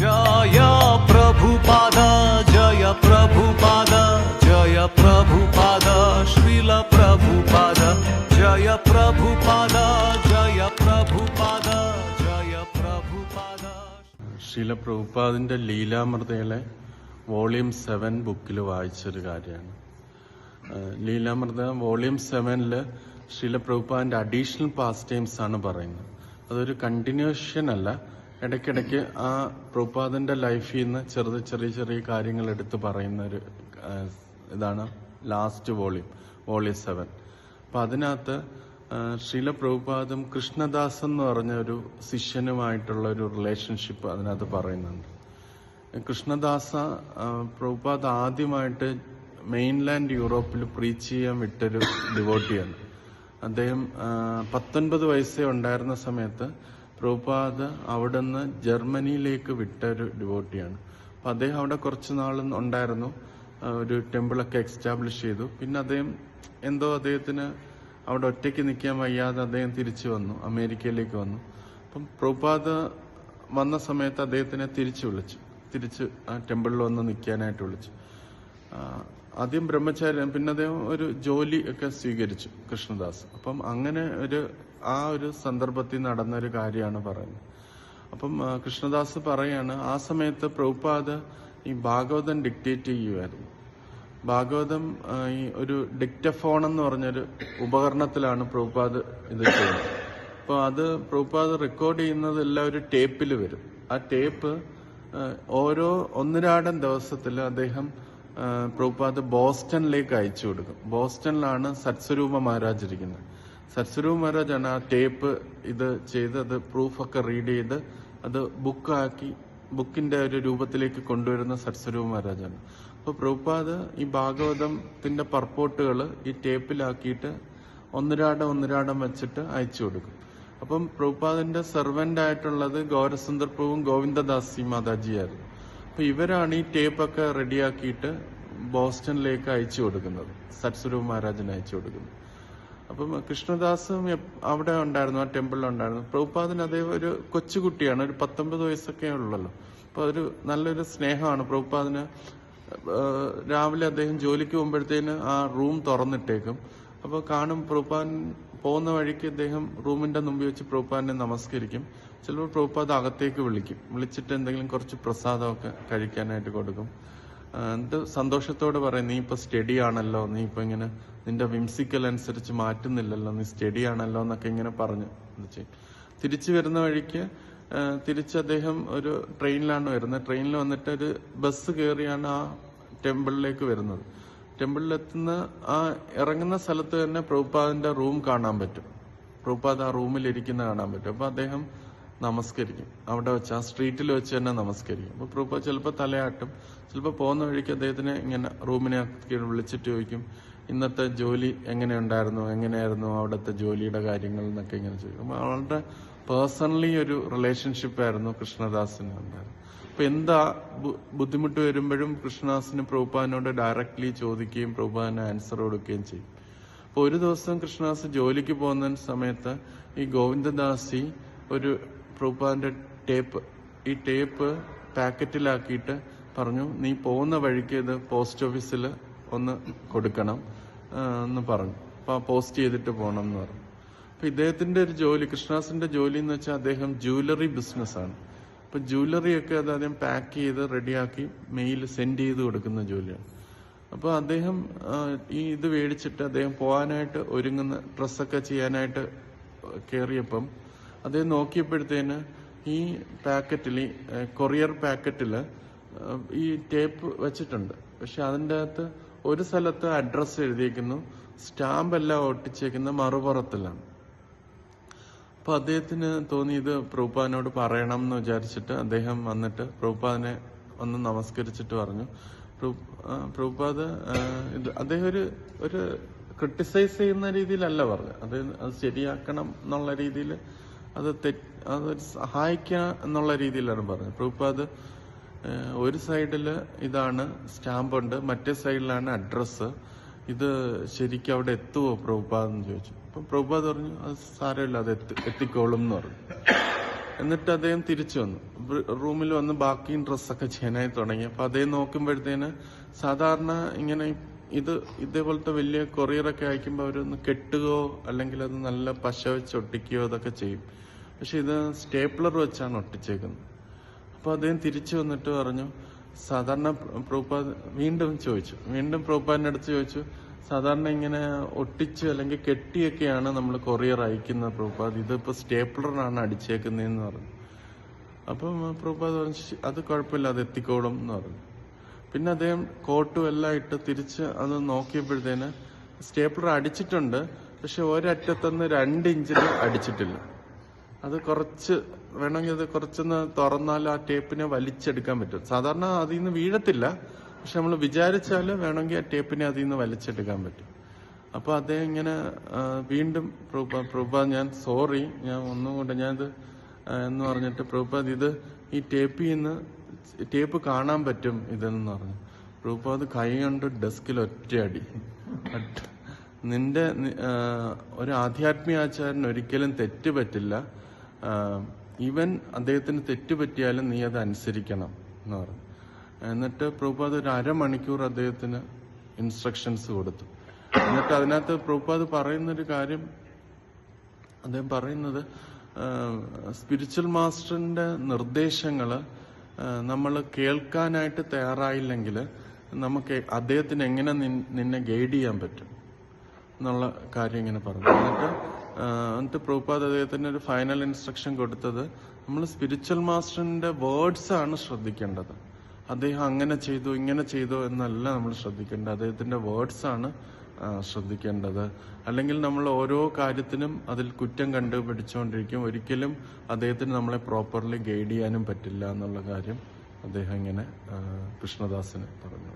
ജയ പ്രഭുപാദ ജയ പ്രഭുപാദ ജയ പ്രഭുപാദ ശ്രീല പ്രഭുപാദ ജയ പ്രഭുപാദ ജയ പ്രഭുപാദ ജയ പ്രഭുപാദ ശ്രീല പ്രഭുപാദിന്റെ ലീലാമൃതയിലെ വോളിയം സെവൻ ബുക്കിൽ വായിച്ചൊരു കാര്യമാണ്. ലീലാമൃത വോളിയം സെവനിൽ ശ്രീല പ്രഭുപാദിന്റെ അഡീഷണൽ പാസ് ടൈംസ് ആണ് പറയുന്നത്. അതൊരു കണ്ടിന്യൂഷൻ അല്ല ഇടയ്ക്കിടയ്ക്ക് ആ പ്രഭുപാദിന്റെ ലൈഫിൽ നിന്ന് ചെറുത് ചെറിയ ചെറിയ കാര്യങ്ങൾ എടുത്ത് പറയുന്ന ഒരു ഇതാണ് ലാസ്റ്റ് വോളിയം വോളിയം സെവൻ. അപ്പൊ അതിനകത്ത് ശ്രീല പ്രഭുപാദം കൃഷ്ണദാസ് എന്ന് പറഞ്ഞ ഒരു ശിഷ്യനുമായിട്ടുള്ള ഒരു റിലേഷൻഷിപ്പ് അതിനകത്ത് പറയുന്നുണ്ട്. കൃഷ്ണദാസ പ്രഭുപാദ് ആദ്യമായിട്ട് മെയിൻലാൻഡ് യൂറോപ്പിൽ പ്രീച്ച് ചെയ്യാൻ വിട്ടൊരു ഡിവോട്ടിയാണ് അദ്ദേഹം പത്തൊൻപത് വയസ്സേ ഉണ്ടായിരുന്ന സമയത്ത് പ്രഭുപാദ് അവിടുന്ന് ജർമ്മനിയിലേക്ക് വിട്ട ഒരു ഡിവോട്ടിയാണ്. അപ്പൊ അദ്ദേഹം അവിടെ കുറച്ച് നാൾ ഉണ്ടായിരുന്നു. ഒരു ടെമ്പിളൊക്കെ എക്സ്റ്റാബ്ലിഷ് ചെയ്തു. പിന്നെ അദ്ദേഹം എന്തോ അദ്ദേഹത്തിന് അവിടെ ഒറ്റയ്ക്ക് നിൽക്കാൻ വയ്യാതെ അദ്ദേഹം തിരിച്ചു വന്നു അമേരിക്കയിലേക്ക് വന്നു. അപ്പം പ്രഭുപാദ് വന്ന സമയത്ത് അദ്ദേഹത്തിനെ തിരിച്ചു വിളിച്ചു. തിരിച്ച് ആ ടെമ്പിളിൽ വന്ന് നിൽക്കാനായിട്ട് വിളിച്ചു. ആദ്യം ബ്രഹ്മചാരി പിന്നെ അദ്ദേഹം ഒരു ജോലി ഒക്കെ സ്വീകരിച്ചു കൃഷ്ണദാസ്. അപ്പം അങ്ങനെ ഒരു ആ ഒരു സന്ദർഭത്തിൽ നടന്ന ഒരു കാര്യമാണ് പറയുന്നത്. അപ്പം കൃഷ്ണദാസ് പറയാണ് ആ സമയത്ത് പ്രഭുപാദ് ഈ ഭാഗവതം ഡിക്റ്റേറ്റ് ചെയ്യുമായിരുന്നു ഭാഗവതം ഈ ഒരു ഡിക്റ്റഫോൺ എന്ന് പറഞ്ഞൊരു ഉപകരണത്തിലാണ് പ്രഭുപാദ് ഇത് ചെയ്യുന്നത്. അപ്പോൾ അത് പ്രഭുപാദ് റെക്കോർഡ് ചെയ്യുന്നതെല്ലാം ഒരു ടേപ്പിൽ വരും. ആ ടേപ്പ് ഓരോ ഒന്നിനാടൻ ദിവസത്തിൽ അദ്ദേഹം പ്രഭുപാദ് ബോസ്റ്റണിലേക്ക് അയച്ചു കൊടുക്കും. ബോസ്റ്റണിലാണ് സത്സ്വരൂപ മഹാരാജ് ഇരിക്കുന്നത് സത്സ്വരൂപ മഹാരാജാണ് ആ ടേപ്പ് ഇത് ചെയ്ത് അത് പ്രൂഫൊക്കെ റീഡ് ചെയ്ത് അത് ബുക്കാക്കി ബുക്കിന്റെ ഒരു രൂപത്തിലേക്ക് കൊണ്ടുവരുന്ന സത്സ്വരൂപ മഹാരാജാണ്. അപ്പോൾ പ്രഭുപാദ് ഈ ഭാഗവതത്തിന്റെ പർപ്പോട്ടുകൾ ഈ ടേപ്പിലാക്കിയിട്ട് ഒന്നിരാടം ഒന്നിരാടം വെച്ചിട്ട് അയച്ചു കൊടുക്കും. അപ്പം പ്രഭുപാദിന്റെ സെർവന്റ് ആയിട്ടുള്ളത് ഗൗരസുന്ദർ പ്രഭുവും ഗോവിന്ദദാസി മാതാജിയായിരുന്നു അപ്പൊ ഇവരാണ് ഈ ടേപ്പൊക്കെ റെഡിയാക്കിയിട്ട് ബോസ്റ്റണിലേക്ക് അയച്ചു കൊടുക്കുന്നത്. സത്സ്വരൂപ മഹാരാജന് അയച്ചു കൊടുക്കുന്നത്. അപ്പം കൃഷ്ണദാസും അവിടെ ഉണ്ടായിരുന്നു ആ ടെമ്പിളിൽ ഉണ്ടായിരുന്നു. പ്രഭുപാദന് അതേ ഒരു കൊച്ചുകുട്ടിയാണ് ഒരു പത്തൊമ്പത് വയസ്സൊക്കെ ഉള്ളല്ലോ. അപ്പൊ അതൊരു നല്ലൊരു സ്നേഹമാണ് പ്രഭുപാദിന്. രാവിലെ അദ്ദേഹം ജോലിക്ക് പോകുമ്പോഴത്തേന് ആ റൂം തുറന്നിട്ടേക്കും. അപ്പോൾ കാണും പ്രഭുപാൻ പോകുന്ന വഴിക്ക് അദ്ദേഹം റൂമിന്റെ മുമ്പിൽ വെച്ച് പ്രഭുപാദിനെ നമസ്കരിക്കും. ചിലപ്പോൾ പ്രഭുപാദ് അകത്തേക്ക് വിളിക്കും. വിളിച്ചിട്ട് എന്തെങ്കിലും കുറച്ച് പ്രസാദമൊക്കെ കഴിക്കാനായിട്ട് കൊടുക്കും. എന്ത് സന്തോഷത്തോടെ പറയും നീ ഇപ്പൊ സ്റ്റഡി ആണല്ലോ നീ ഇപ്പൊ ഇങ്ങനെ നിന്റെ വിംസിക്കൽ അനുസരിച്ച് മാറ്റുന്നില്ലല്ലോ നീ സ്റ്റഡി ആണല്ലോ എന്നൊക്കെ ഇങ്ങനെ പറഞ്ഞു. തിരിച്ചു വരുന്ന വഴിക്ക് തിരിച്ച് അദ്ദേഹം ഒരു ട്രെയിനിലാണ് വരുന്നത്. ട്രെയിനിൽ വന്നിട്ട് ഒരു ബസ് കയറിയാണ് ആ ടെമ്പിളിലേക്ക് വരുന്നത്. ടെമ്പിളിലെത്തുന്ന ആ ഇറങ്ങുന്ന സ്ഥലത്ത് തന്നെ പ്രഭുപാദിന്റെ റൂം കാണാൻ പറ്റും. പ്രഭുപാദ് ആ റൂമിൽ ഇരിക്കുന്ന കാണാൻ പറ്റും. അപ്പൊ അദ്ദേഹം നമസ്കരിക്കും. അവിടെ വെച്ച് ആ സ്ട്രീറ്റിൽ വെച്ച് തന്നെ നമസ്കരിക്കും. അപ്പൊ പ്രൂപ്പ ചിലപ്പോൾ തലയാട്ടും ചിലപ്പോൾ പോകുന്ന വഴിക്ക് അദ്ദേഹത്തിനെ ഇങ്ങനെ റൂമിനെ വിളിച്ചിട്ട് ചോദിക്കും ഇന്നത്തെ ജോലി എങ്ങനെയുണ്ടായിരുന്നു? എങ്ങനെയായിരുന്നു അവിടുത്തെ ജോലിയുടെ കാര്യങ്ങൾ? എന്നൊക്കെ ഇങ്ങനെ ചോദിക്കും. അപ്പൊ അവളുടെ പേഴ്സണലി ഒരു റിലേഷൻഷിപ്പ് ആയിരുന്നു കൃഷ്ണദാസിന് ഉണ്ടായിരുന്നു അപ്പൊ എന്താ ബുദ്ധിമുട്ട് വരുമ്പോഴും കൃഷ്ണദാസിന് പ്രഭുപാദിനോട് ഡയറക്റ്റ്ലി ചോദിക്കുകയും പ്രഭുപാദിന് ആൻസർ കൊടുക്കുകയും ചെയ്യും. അപ്പൊ ഒരു ദിവസം കൃഷ്ണദാസ് ജോലിക്ക് പോകുന്ന സമയത്ത് ഈ ഗോവിന്ദദാസി ഒരു പ്രഭുപാദിന്റെ ടേപ്പ് ഈ ടേപ്പ് പാക്കറ്റിലാക്കിയിട്ട് പറഞ്ഞു നീ പോകുന്ന വഴിക്ക് ഇത് പോസ്റ്റ് ഓഫീസിൽ ഒന്ന് കൊടുക്കണം എന്ന് പറഞ്ഞു. അപ്പൊ പോസ്റ്റ് ചെയ്തിട്ട് പോകണം എന്ന് പറഞ്ഞു. അപ്പൊ ഇദ്ദേഹത്തിന്റെ ഒരു ജോലി കൃഷ്ണദാസിന്റെ ജോലി എന്ന് വെച്ചാൽ അദ്ദേഹം ജുവലറി ബിസിനസ് ആണ്. അപ്പൊ ജുവലറി ഒക്കെ അത് ആദ്യം പാക്ക് ചെയ്ത് റെഡിയാക്കി മെയിൽ സെൻഡ് ചെയ്ത് കൊടുക്കുന്ന ജോലിയാണ്. അപ്പോൾ അദ്ദേഹം ഈ ഇത് മേടിച്ചിട്ട് അദ്ദേഹം പോകാനായിട്ട് ഒരുങ്ങുന്ന ഡ്രസ്സൊക്കെ ചെയ്യാനായിട്ട് കയറിയപ്പം അദ്ദേഹം നോക്കിയപ്പോഴത്തേന് ഈ പാക്കറ്റിൽ കൊറിയർ പാക്കറ്റിൽ ഈ ടേപ്പ് വെച്ചിട്ടുണ്ട്. പക്ഷെ അതിന്റെ അകത്ത് ഒരു സ്ഥലത്ത് അഡ്രസ്സ് എഴുതിയിരിക്കുന്നു സ്റ്റാമ്പ് എല്ലാം ഒട്ടിച്ചേക്കുന്ന മറുപുറത്തിലാണ്. അപ്പൊ അദ്ദേഹത്തിന് തോന്നി ഇത് പ്രൂപ്പാനോട് പറയണം എന്ന് വിചാരിച്ചിട്ട് അദ്ദേഹം വന്നിട്ട് പ്രൂപ്പാനെ ഒന്ന് നമസ്കരിച്ചിട്ട് പറഞ്ഞു. ഇത് അദ്ദേഹം ഒരു ഒരു ക്രിട്ടിസൈസ് ചെയ്യുന്ന രീതിയിലല്ല പറഞ്ഞു അത് അത് ശരിയാക്കണം എന്നുള്ള രീതിയിൽ അത് തെറ്റ് അത് സഹായിക്കുക എന്നുള്ള രീതിയിലാണ് പറഞ്ഞത്. പ്രഭുപാദ് ഒരു സൈഡിൽ ഇതാണ് സ്റ്റാമ്പ് ഉണ്ട് മറ്റേ സൈഡിലാണ് അഡ്രസ്സ്. ഇത് ശരിക്കും അവിടെ എത്തുമോ പ്രഭുപാദ് എന്ന് ചോദിച്ചു. അപ്പൊ പ്രഭുപാദ് പറഞ്ഞു അത് സാരമില്ല അത് എത്തി എത്തിക്കോളും എന്ന് പറഞ്ഞു. എന്നിട്ട് അദ്ദേഹം തിരിച്ചു വന്നു. റൂമിൽ വന്ന് ബാക്കി ഡ്രസ്സൊക്കെ ചെയ്യാനായി തുടങ്ങി. അപ്പൊ അദ്ദേഹം നോക്കുമ്പോഴത്തേന് സാധാരണ ഇങ്ങനെ ഇത് ഇതേപോലത്തെ വലിയ കൊറിയറൊക്കെ അയക്കുമ്പോൾ അവരൊന്ന് കെട്ടുകയോ അല്ലെങ്കിൽ അത് നല്ല പശ വെച്ച് ഒട്ടിക്കുകയോ അതൊക്കെ ചെയ്യും. പക്ഷെ ഇത് സ്റ്റേപ്ലർ വെച്ചാണ് ഒട്ടിച്ചേക്കുന്നത്. അപ്പോൾ അദ്ദേഹം തിരിച്ചു വന്നിട്ട് പറഞ്ഞു സാധാരണ പ്രൂപ്പാ വീണ്ടും ചോദിച്ചു. വീണ്ടും പ്രൂപ്പാന്റെ അടുത്ത് ചോദിച്ചു സാധാരണ ഇങ്ങനെ ഒട്ടിച്ച് അല്ലെങ്കിൽ കെട്ടിയൊക്കെയാണ് നമ്മൾ കൊറിയർ അയക്കുന്നത് പ്രൂപ്പാദ് ഇതിപ്പോ സ്റ്റേപ്ലറിനാണ് അടിച്ചേക്കുന്നതെന്ന് പറഞ്ഞു. അപ്പം പ്രൂപ്പാദ് അത് കുഴപ്പമില്ല അത് എത്തിക്കോളും എന്ന് പറഞ്ഞു. പിന്നെ അദ്ദേഹം കോട്ടും എല്ലാം ഇട്ട് തിരിച്ച് അത് നോക്കിയപ്പോഴത്തേന് സ്റ്റേപ്ലർ അടിച്ചിട്ടുണ്ട്. പക്ഷെ ഒരറ്റത്തുനിന്ന് രണ്ട് ഇഞ്ചിൽ അടിച്ചിട്ടില്ല. അത് കുറച്ച് വേണമെങ്കിൽ അത് കുറച്ചൊന്ന് തുറന്നാൽ ആ ടേപ്പിനെ വലിച്ചെടുക്കാൻ പറ്റും. സാധാരണ അതിൽ നിന്ന് വീഴത്തില്ല. പക്ഷെ നമ്മൾ വിചാരിച്ചാൽ വേണമെങ്കിൽ ആ ടേപ്പിനെ അതിൽ നിന്ന് വലിച്ചെടുക്കാൻ പറ്റും. അപ്പൊ അദ്ദേഹം ഇങ്ങനെ വീണ്ടും പ്രൂപ്പ പ്രൂപ്പ ഞാൻ സോറി ഞാൻ ഒന്നും കൊണ്ട് ഞാനിത് എന്ന് പറഞ്ഞിട്ട് പ്രൂപ്പ ഇത് ഈ ടേപ്പിൽ നിന്ന് ടേപ്പ് കാണാൻ പറ്റും ഇതെന്ന് പറഞ്ഞു. പ്രൂപ്പാത് കൈ കൊണ്ട് ഡെസ്കിൽ ഒറ്റയടി. നിന്റെ ഒരു ആധ്യാത്മിക ആചാരൻ ഒരിക്കലും തെറ്റ് പറ്റില്ല. ഈവൻ അദ്ദേഹത്തിന് തെറ്റ് പറ്റിയാലും നീ അത് അനുസരിക്കണം എന്ന് പറഞ്ഞു. എന്നിട്ട് പ്രഭുപാദ് ഒരു അരമണിക്കൂർ അദ്ദേഹത്തിന് ഇൻസ്ട്രക്ഷൻസ് കൊടുത്തു. എന്നിട്ട് അതിനകത്ത് പ്രഭുപാദ് പറയുന്നൊരു കാര്യം അദ്ദേഹം പറയുന്നത് സ്പിരിച്വൽ മാസ്റ്ററിന്റെ നിർദ്ദേശങ്ങൾ നമ്മൾ കേൾക്കാനായിട്ട് തയ്യാറായില്ലെങ്കിൽ നമുക്ക് അദ്ദേഹത്തിന് എങ്ങനെ നിന്നെ ഗൈഡ് ചെയ്യാൻ പറ്റും എന്നുള്ള കാര്യം ഇങ്ങനെ പറഞ്ഞു. എന്നിട്ട് എന്നിട്ട് പ്രഭുപാദ് അദ്ദേഹത്തിന് ഒരു ഫൈനൽ ഇൻസ്ട്രക്ഷൻ കൊടുത്തത് നമ്മൾ സ്പിരിച്വൽ മാസ്റ്ററിന്റെ വേർഡ്സ് ആണ് ശ്രദ്ധിക്കേണ്ടത്. അദ്ദേഹം അങ്ങനെ ചെയ്തു ഇങ്ങനെ ചെയ്തു എന്നല്ല നമ്മൾ ശ്രദ്ധിക്കേണ്ടത്. അദ്ദേഹത്തിന്റെ വേർഡ്സ് ആണ് ശ്രദ്ധിക്കേണ്ടത്. അല്ലെങ്കിൽ നമ്മൾ ഓരോ കാര്യത്തിനും അതിൽ കുറ്റം കണ്ടുപിടിച്ചുകൊണ്ടിരിക്കും. ഒരിക്കലും അദ്ദേഹത്തിന് നമ്മളെ പ്രോപ്പർലി ഗൈഡ് ചെയ്യാനും പറ്റില്ല എന്നുള്ള കാര്യം അദ്ദേഹം ഇങ്ങനെ കൃഷ്ണദാസിന് പറഞ്ഞു